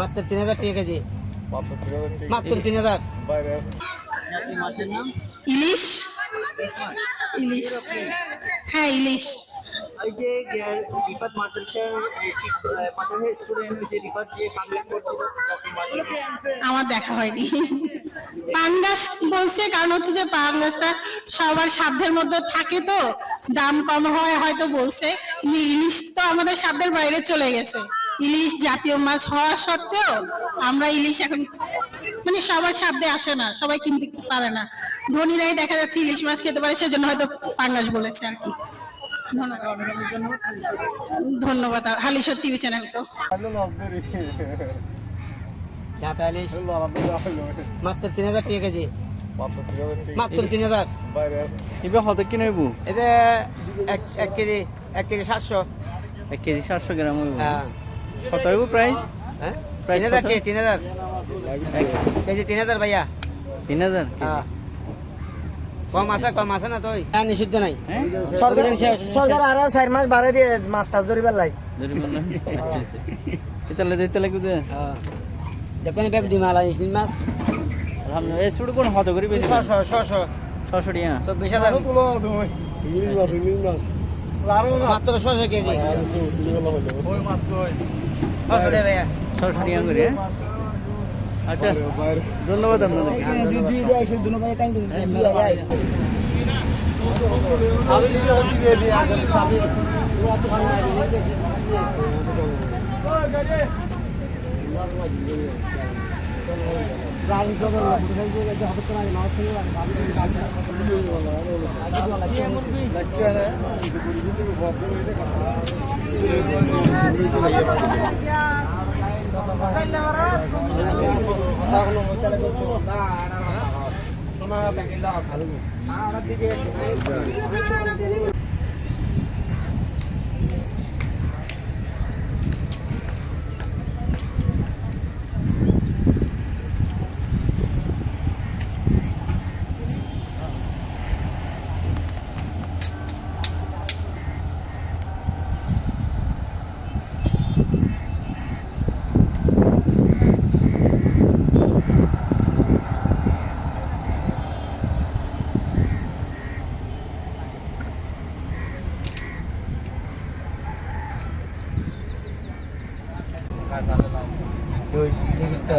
মাত্র তিন হাজার টাকা কেজি। মাত্র তিন হাজার ইলিশ। ইলিশ। হ্যাঁ ইলিশ। ওই যে রিফাত মাদ্রাসার মাদ্রাসা স্টুডেন্ট ওই যে রিফাত যে বাংলা করছিল আমার দেখা হয়নি। পাঙ্গাস বলছে কারণ হচ্ছে যে পাঙ্গাসটা সবার সাধ্যের মধ্যে থাকে তো। দাম কম হয় হয়তো বলছে কিন্তু ইলিশ তো আমাদের সাধ্যের বাইরে চলে গেছে। ইলিশ জাতীয় মাছ হওয়া সত্ত্বেও আমরা ইলিশ এখন মানে সবার সাধ্যে আসে না সবাই কিনতে পারে না। ধনীরাই দেখা যাচ্ছে ইলিশ মাছ খেতে পারে সেজন্য হয়তো পাঙ্গাস বলেছে আর কি। ধন্যবাদ টিভি চ্যানেলকে যাতা ইলিশ মাত্র তিন হাজার টাকা কেজি। মাত্র তিন হাজার। এবার কত কিনে হইব? এটা এক এক কেজি এক কেজি সাতশো। এক কেজি সাতশো গ্রাম হইব? হ্যাঁ। কত হইব প্রাইস হ্যাঁ? হাজার কত? তিন হাজার। কেজি। তিন হাজার ভাইয়া। তিন হাজার হ্যাঁ। কম আছে কম আছে না তুই? হ্যাঁ নিষিদ্ধ নাই। হ্যাঁ? সরকার। সরকার আরও চার মাস বাড়াই দিয়ে মাছ চাষ ধরিবার লাই। এতালে দিতে লাগবে হ্যাঁ। দেখুন ব্যাগ দিই মালা মাছ আলহামদুলিল্লাহ এই কোন হত করি বেশি ছশো ছশো ছশো টিয়া চব্বিশ হাজার। মাত্র ছশো কেজি। কত রে ভাইয়া। ছশো টিয়া করে হ্যাঁ? আচ্ছা ধন্যবাদ আপনাদেরকে ভালো ధన్యవాదాలు দুই টিকিট